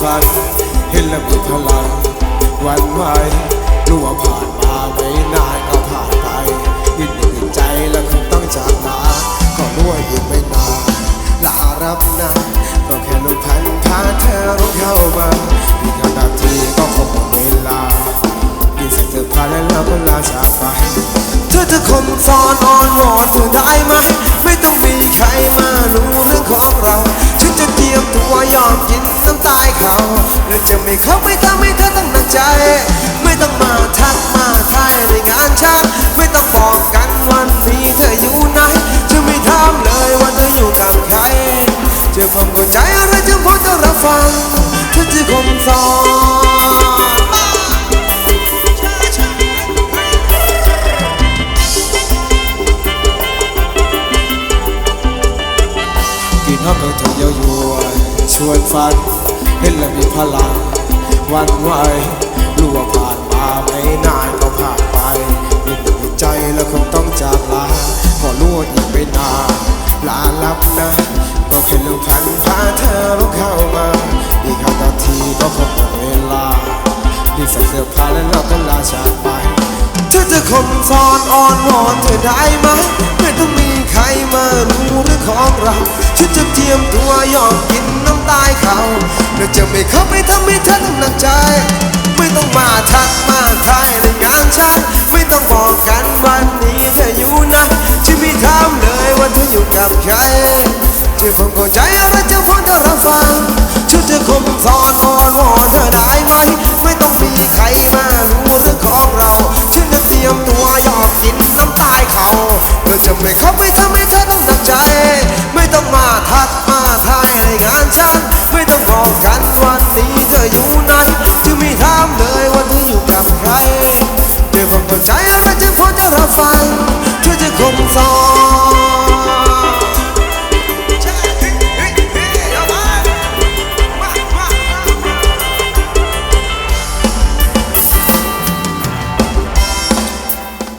ฝันเห็นแล้วมีพลังวันไหวรู้ว่าผ่านมาไม่นานก็ผ่านไปดิ้นหนึ่งใจแล้วคงต้องจากลาขอรู้ว่าอีกไม่นานลารับนะก็แค่ลมพันพาเธอรู้เข้ามาอีกนาทีก็คงหมดเวลาดีสักเธอพาและเราก็ลาจากไปเธอจะคมสอนอ่อนวอนเธอได้ไหมไม่ต้องมีใครมารู้ จะไม่เข้าไม่ทำให้เธอต้องหนักใจ ไม่ต้องมาทักมาทายในงานฉันไม่ต้องบอกกันวันนี้เธออยู่ไหน จะไม่ถามเลยว่าเธออยู่กับใครจอความเข้าใจอะไรจะพอจะรับฟังฉันจะคมสอนกินหองก็ถูกเย้ายวนชวนฝัน พลังวันไหวรู้ว่าผ่านมาไม่นานก็ผ่านไปยังอยู่ใจแล้วคงต้องจากลาก็รู้ว่าอีกไม่นานลาลับนะก็แค่ลมพันพาเธอรู้เข้ามา อีกห้านาทีก็คงหมดเวลาดีสักเสื้อผ้าแล้วเราก็ลาจากไป เธอจะคมสอนอ่อนวอนเธอได้ไหมไม่ต้องมี যায় যে ভঙ্গ যায় আমরা จะพอจะรับฟังชุดจะคมสอนวอนวอนจะได้ไหม ไม่ต้องมีใครมารู้เรื่องของเราฉันจะเตรียมตัวยอมกินน้ำตายเขาเราจะไม่เข้าไปทำให้เธอต้องหนักใจ ไม่ต้องมาทักมาทายในงานฉัน ไม่ต้องบอกกันวันนี้เธออยู่ไหนจะไม่ถามเลยว่าเธออยู่กับใครเดี๋ยวผมเข้าใจแล้วนะจะพอจะรับฟังช่วยจะคมสอน